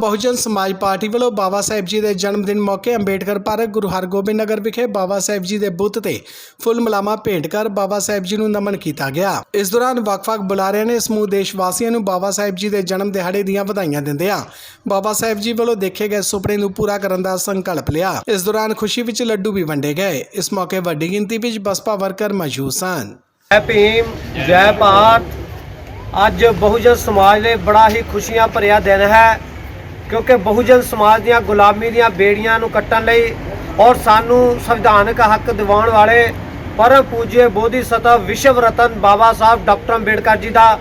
ਬਹੁਜਨ ਸਮਾਜ ਪਾਰਟੀ ਵੱਲੋਂ ਬਾਬਾ ਸਾਹਿਬ ਜੀ ਦੇ ਜਨਮ ਦਿਨ ਮੌਕੇ ਅੰਬੇਡਕਰ ਪਾਰਕ ਗੁਰੂ ਹਰਗੋਬਿੰਦ ਨਗਰ ਵਿਖੇ ਬਾਬਾ ਸਾਹਿਬ ਜੀ ਦੇ ਬੁੱਤ ਤੇ ਫੁੱਲ ਮਲਾਮਾ ਭੇਂਟ ਕਰ ਬਾਬਾ ਸਾਹਿਬ ਜੀ ਨੂੰ ਨਮਨ ਕੀਤਾ ਗਿਆ ਇਸ ਦੌਰਾਨ ਵੱਖ-ਵੱਖ ਬੁਲਾਰਿਆਂ ਨੇ ਸਮੂਹ ਦੇਸ਼ ਵਾਸੀਆਂ ਨੂੰ ਬਾਬਾ ਸਾਹਿਬ ਜੀ ਦੇ ਜਨਮ ਦਿਹਾੜੇ ਦੀਆਂ ਵਧਾਈਆਂ ਦਿੰਦਿਆਂ ਬਾਬਾ ਸਾਹਿਬ ਜੀ ਵੱਲੋਂ ਦੇਖੇ ਗਏ ਸੁਪਨੇ ਨੂੰ ਪੂਰਾ ਕਰਨ ਦਾ ਸੰਕਲਪ ਲਿਆ ਇਸ ਦੌਰਾਨ ਖੁਸ਼ੀ ਵਿੱਚ ਲੱਡੂ ਵੀ ਵੰਡੇ ਗਏ ਇਸ ਮੌਕੇ ਵੱਡੀ ਗਿਣਤੀ ਵਿੱਚ ਬਸਪਾ ਵਰਕਰ ਮੌਜੂਦ ਸਨ ਜੈ ਭੀਮ ਜੈ ਭਾਰਤ ਅੱਜ ਬਹੁਜਨ ਸਮਾਜ ਲਈ ਬੜਾ ਹੀ ਖੁਸ਼ੀਆਂ ਭਰਿਆ ਦਿਨ ਹੈ ਕਿਉਂਕਿ ਬਹੁਜਨ ਸਮਾਜ ਦੀਆਂ ਗੁਲਾਮੀ ਦੀਆਂ ਬੇੜੀਆਂ ਨੂੰ ਕੱਟਣ ਲਈ ਔਰ ਸਾਨੂੰ ਸੰਵਿਧਾਨਕ ਹੱਕ ਦਿਵਾਉਣ ਵਾਲੇ ਪਰਮ ਪੂਜਯ ਬੋਧੀ ਸਤਵ ਵਿਸ਼ਵ ਰਤਨ ਬਾਬਾ ਸਾਹਿਬ ਡਾਕਟਰ ਅੰਬੇਡਕਰ ਜੀ ਦਾ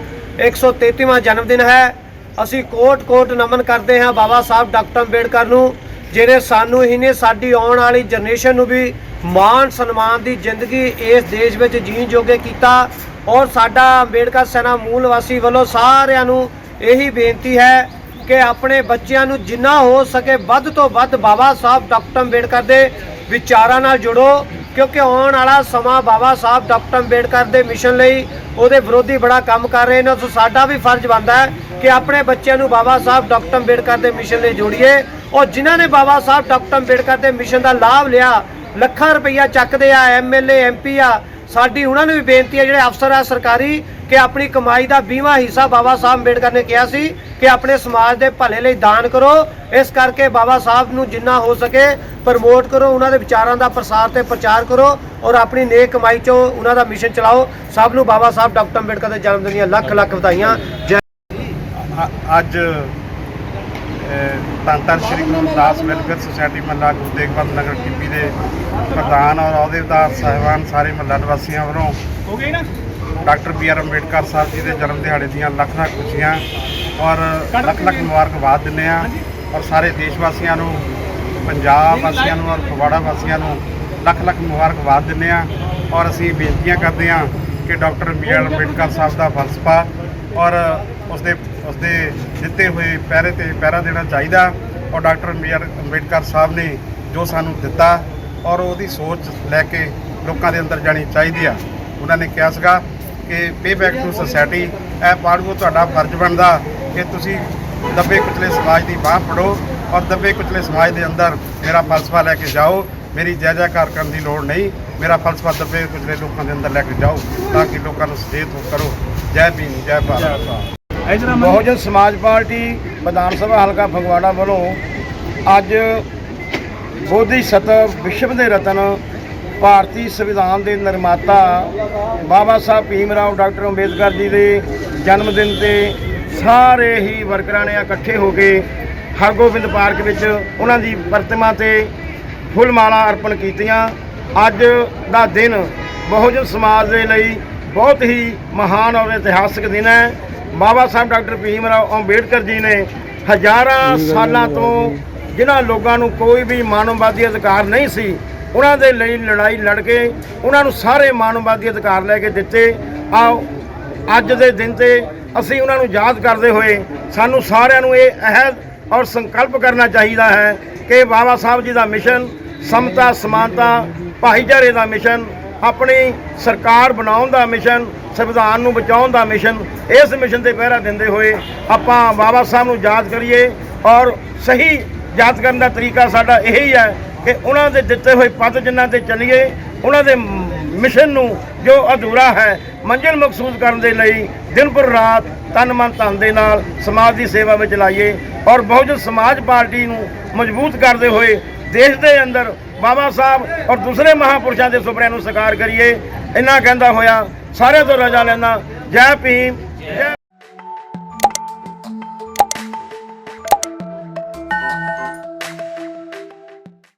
133ਵਾਂ ਜਨਮ ਦਿਨ ਹੈ। ਅਸੀਂ ਕੋਟ-ਕੋਟ ਨਮਨ ਕਰਦੇ ਹਾਂ ਬਾਬਾ ਸਾਹਿਬ ਡਾਕਟਰ ਅੰਬੇਡਕਰ ਨੂੰ, ਜਿਹੜੇ ਸਾਨੂੰ ਹੀ ਨੇ ਸਾਡੀ ਆਉਣ ਵਾਲੀ ਜਨਰੇਸ਼ਨ ਨੂੰ ਵੀ ਮਾਣ ਸਨਮਾਨ ਦੀ ਜ਼ਿੰਦਗੀ ਇਸ ਦੇਸ਼ ਵਿੱਚ ਜੀਣ ਜੋਗੇ ਕੀਤਾ ਔਰ ਸਾਡਾ ਅੰਬੇਡਕਰ ਸੈਨਾ ਮੂਲ ਵਾਸੀ ਵੱਲੋਂ ਸਾਰਿਆਂ ਨੂੰ ਇਹੀ ਬੇਨਤੀ ਹੈ ਕਿ ਆਪਣੇ ਬੱਚਿਆਂ ਨੂੰ ਜਿੰਨਾ ਹੋ ਸਕੇ ਵੱਧ ਤੋਂ ਵੱਧ ਬਾਬਾ ਸਾਹਿਬ ਡਾਕਟਰ ਅੰਬੇਡਕਰ ਦੇ ਵਿਚਾਰਾਂ ਨਾਲ ਜੁੜੋ, ਕਿਉਂਕਿ ਆਉਣ ਵਾਲਾ ਸਮਾਂ ਬਾਬਾ ਸਾਹਿਬ ਡਾਕਟਰ ਅੰਬੇਡਕਰ ਦੇ ਮਿਸ਼ਨ ਲਈ ਉਹਦੇ ਵਿਰੋਧੀ ਬੜਾ ਕੰਮ ਕਰ ਰਹੇ ਨੇ। ਸੋ ਸਾਡਾ ਵੀ ਫਰਜ਼ ਬਣਦਾ ਹੈ ਕਿ ਆਪਣੇ ਬੱਚਿਆਂ ਨੂੰ ਬਾਬਾ ਸਾਹਿਬ ਡਾਕਟਰ ਅੰਬੇਡਕਰ ਦੇ ਮਿਸ਼ਨ ਲਈ ਜੋੜੀਏ। ਔਰ ਜਿਨ੍ਹਾਂ ਨੇ ਬਾਬਾ ਸਾਹਿਬ ਡਾਕਟਰ ਅੰਬੇਡਕਰ ਦੇ ਮਿਸ਼ਨ ਦਾ ਲਾਭ ਲਿਆ, ਲੱਖਾਂ ਰੁਪਈਆ ਚੱਕਦੇ ਆ ਐਮਐਲਏ ਐਮਪੀ ਆ, ਸਾਡੀ ਉਹਨਾਂ ਨੂੰ ਵੀ ਬੇਨਤੀ ਹੈ, ਜਿਹੜੇ ਅਫਸਰ ਆ, ਸਰਕਾਰੀ ਕਿ ਆਪਣੀ ਕਮਾਈ ਦਾ 20ਵਾਂ ਹਿੱਸਾ ਬਾਬਾ ਸਾਹਿਬ ਅੰਬੇਡਕਰ ਨੇ ਕਿਹਾ ਸੀ ਕਿ ਆਪਣੇ ਸਮਾਜ ਦੇ ਭਲੇ ਲਈ ਦਾਨ ਕਰੋ ਇਸ ਕਰਕੇ ਬਾਬਾ ਸਾਹਿਬ ਨੂੰ ਜਿੰਨਾ ਹੋ ਸਕੇ ਪ੍ਰਮੋਟ ਕਰੋ ਉਹਨਾਂ ਦੇ ਵਿਚਾਰਾਂ ਦਾ ਪ੍ਰਸਾਰ ਤੇ ਪ੍ਰਚਾਰ ਕਰੋ ਔਰ ਆਪਣੀ ਨੇਕ ਕਮਾਈ ਚੋਂ ਉਹਨਾਂ ਦਾ ਮਿਸ਼ਨ ਚਲਾਓ। ਸਭ ਨੂੰ ਬਾਬਾ ਸਾਹਿਬ ਡਾਕਟਰ ਅੰਬੇਡਕਰ ਦੇ ਜਨਮ ਦਿਨ ਦੀਆਂ ਲੱਖ ਲੱਖ ਵਧਾਈਆਂ। ਜੈ ਅੱਜ ਧੰਨ ਸ਼੍ਰੀ ਗੁਰੂ ਰਵਿਦਾਸ ਵੈਲਫੇਅਰ ਸੁਸਾਇਟੀ ਮਹੱਲਾ ਗੁਰੂ ਤੇਗ ਬਹਾਦਰ ਨਗਰ ਟਿੱਬੀ ਦੇ ਪ੍ਰਧਾਨ ਔਰ ਅਹੁਦੇਦਾਰ ਸਾਹਿਬਾਨ ਸਾਰੇ ਮਹੱਲਾ ਨਿਵਾਸੀਆਂ ਵੱਲੋਂ doctor B R Ambedkar Sahib ji ਦੇ ਜਨਮ ਦਿਹਾੜੇ ਦੀਆਂ ਲੱਖ ਲੱਖ ਖੁਸ਼ੀਆਂ ਔਰ ਲੱਖ ਲੱਖ ਮੁਬਾਰਕਬਾਦ ਦਿੰਦੇ ਆ ਔਰ ਸਾਰੇ ਦੇਸ਼ ਵਾਸੀਆਂ ਨੂੰ, ਪੰਜਾਬ ਵਾਸੀਆਂ ਨੂੰ ਔਰ ਫਗਵਾੜਾ ਵਾਸੀਆਂ ਨੂੰ ਲੱਖ ਲੱਖ ਮੁਬਾਰਕਬਾਦ ਦਿੰਦੇ ਆ ਔਰ ਅਸੀਂ ਬੇਨਤੀਆਂ ਕਰਦੇ ਆ ਕਿ doctor B R Ambedkar Sahib ਦਾ ਫਲਸਫਾ ਔਰ ਉਸਦੇ ਉਸਦੇ ਦਿੱਤੇ ਹੋਏ ਪਹਿਰੇ ਤੇ ਪਹਿਰਾ ਦੇਣਾ ਚਾਹੀਦਾ ਔਰ doctor B R Ambedkar Sahib ਨੇ ਜੋ ਸਾਨੂੰ ਦਿੱਤਾ ਔਰ ਉਹਦੀ ਸੋਚ ਲੈ ਕੇ ਲੋਕਾਂ ਦੇ ਅੰਦਰ ਜਾਣੀ ਚਾਹੀਦੀ ਆ। ਉਹਨਾਂ ਨੇ ਕਿਹਾ ਸੀਗਾ ਕਿ ਪੇ ਬੈਕ ਟੂ ਸੋਸਾਇਟੀ ਇਹ ਪਾੜੂ ਤੁਹਾਡਾ ਫਰਜ਼ ਬਣਦਾ ਕਿ ਤੁਸੀਂ ਦੱਬੇ ਕੁਚਲੇ ਸਮਾਜ ਦੀ ਬਾਹ ਫੜੋ ਔਰ ਦੱਬੇ ਕੁਚਲੇ ਸਮਾਜ ਦੇ ਅੰਦਰ ਮੇਰਾ ਫਲਸਫਾ ਲੈ ਕੇ ਜਾਓ ਮੇਰੀ ਜੈ ਜੈਕਾਰ ਕਰਨ ਦੀ ਲੋੜ ਨਹੀਂ ਮੇਰਾ ਫਲਸਫਾ ਦੱਬੇ ਕੁਚਲੇ ਲੋਕਾਂ ਦੇ ਅੰਦਰ ਲੈ ਕੇ ਜਾਓ ਤਾਂ ਕਿ ਲੋਕਾਂ ਨੂੰ ਸੁਚੇਤ ਹੋ ਕਰੋ। ਜੈ ਭੀਮ ਜੈ ਭਾਰਤ। ਬਹੁਜਨ ਸਮਾਜ ਪਾਰਟੀ ਵਿਧਾਨ ਸਭਾ ਹਲਕਾ ਫਗਵਾੜਾ ਵੱਲੋਂ ਅੱਜ ਬੋਧੀ ਸਤਵ ਵਿਸ਼ਵ ਦੇ ਰਤਨ ਭਾਰਤੀ ਸੰਵਿਧਾਨ ਦੇ ਨਿਰਮਾਤਾ ਬਾਬਾ ਸਾਹਿਬ ਭੀਮ ਰਾਓ ਡਾਕਟਰ ਅੰਬੇਦਕਰ ਜੀ ਦੇ ਜਨਮ ਦਿਨ ਤੇ ਸਾਰੇ ਹੀ ਵਰਕਰਾਂ ਨੇ ਇਕੱਠੇ ਹੋ ਕੇ ਹਰਗੋਬਿੰਦ ਪਾਰਕ ਵਿੱਚ ਉਹਨਾਂ ਦੀ ਪ੍ਰਤਿਮਾ ਤੇ ਫੁੱਲ ਮਾਲਾ ਅਰਪਣ ਕੀਤੀਆਂ। ਅੱਜ ਦਾ ਦਿਨ ਬਹੁਜਨ ਸਮਾਜ ਦੇ ਲਈ ਬਹੁਤ ਹੀ ਮਹਾਨ ਔਰ ਇਤਿਹਾਸਕ ਦਿਨ ਹੈ। ਬਾਬਾ ਸਾਹਿਬ ਡਾਕਟਰ ਭੀਮ ਰਾਓ ਅੰਬੇਡਕਰ ਜੀ ਨੇ ਹਜ਼ਾਰਾਂ ਸਾਲਾਂ ਤੋਂ ਜਿਨ੍ਹਾਂ ਲੋਕਾਂ ਨੂੰ ਕੋਈ ਵੀ ਮਾਨਵਵਾਦੀ ਅਧਿਕਾਰ ਨਹੀਂ ਸੀ ਉਹਨਾਂ ਦੇ ਲਈ ਲੜਾਈ ਲੜ ਕੇ ਉਹਨਾਂ ਨੂੰ ਸਾਰੇ ਮਾਨਵਵਾਦੀ ਅਧਿਕਾਰ ਲੈ ਕੇ ਦਿੱਤੇ। ਆਓ, ਅੱਜ ਦੇ ਦਿਨ ਤੇ ਅਸੀਂ ਉਹਨਾਂ ਨੂੰ ਯਾਦ ਕਰਦੇ ਹੋਏ ਸਾਨੂੰ ਸਾਰਿਆਂ ਨੂੰ ਇਹ ਅਹਿਦ ਔਰ ਸੰਕਲਪ ਕਰਨਾ ਚਾਹੀਦਾ ਹੈ ਕਿ ਬਾਬਾ ਸਾਹਿਬ ਜੀ ਦਾ ਮਿਸ਼ਨ, ਸਮਤਾ, ਸਮਾਨਤਾ, ਭਾਈਚਾਰੇ ਦਾ ਮਿਸ਼ਨ, ਆਪਣੀ ਸਰਕਾਰ ਬਣਾਉਣ ਦਾ ਮਿਸ਼ਨ, ਸੰਵਿਧਾਨ ਨੂੰ ਬਚਾਉਣ ਦਾ ਮਿਸ਼ਨ, ਇਸ ਮਿਸ਼ਨ ਤੇ ਪਹਿਰਾ ਦਿੰਦੇ ਹੋਏ ਆਪਾਂ ਬਾਬਾ ਸਾਹਿਬ ਨੂੰ ਯਾਦ ਕਰੀਏ ਔਰ ਸਹੀ ਯਾਦ ਕਰਨ ਦਾ ਤਰੀਕਾ ਸਾਡਾ ਇਹੀ ਹੈ ਕਿ ਉਹਨਾਂ ਦੇ ਦਿੱਤੇ ਹੋਏ ਪਦ ਜਿਨ੍ਹਾਂ ਤੇ ਚੱਲੀਏ, ਉਹਨਾਂ ਦੇ ਮਿਸ਼ਨ ਨੂੰ ਜੋ ਅਧੂਰਾ ਹੈ, ਮੰਜ਼ਿਲ ਮਕਸੂਦ ਕਰਨ ਦੇ ਲਈ ਦਿਨ ਪਰ ਰਾਤ ਤਨ ਮਨ ਧਨ ਦੇ ਨਾਲ ਸਮਾਜ ਦੀ ਸੇਵਾ ਵਿੱਚ ਲਾਈਏ ਔਰ ਬਹੁਜਨ ਸਮਾਜ ਪਾਰਟੀ ਨੂੰ ਮਜ਼ਬੂਤ ਕਰਦੇ ਹੋਏ ਦੇਸ਼ ਦੇ ਅੰਦਰ ਬਾਬਾ ਸਾਹਿਬ ਔਰ ਦੂਸਰੇ ਮਹਾਪੁਰਸ਼ਾਂ ਦੇ ਸੁਪਨਿਆਂ ਨੂੰ ਸਾਕਾਰ ਕਰੀਏ। ਇੰਨਾ ਕਹਿੰਦਾ ਹੋਇਆ, ਸਾਰਿਆਂ ਤੋਂ ਰਜਾ ਲੈਣਾ ਜੈ ਭੀਮ, ਜੈ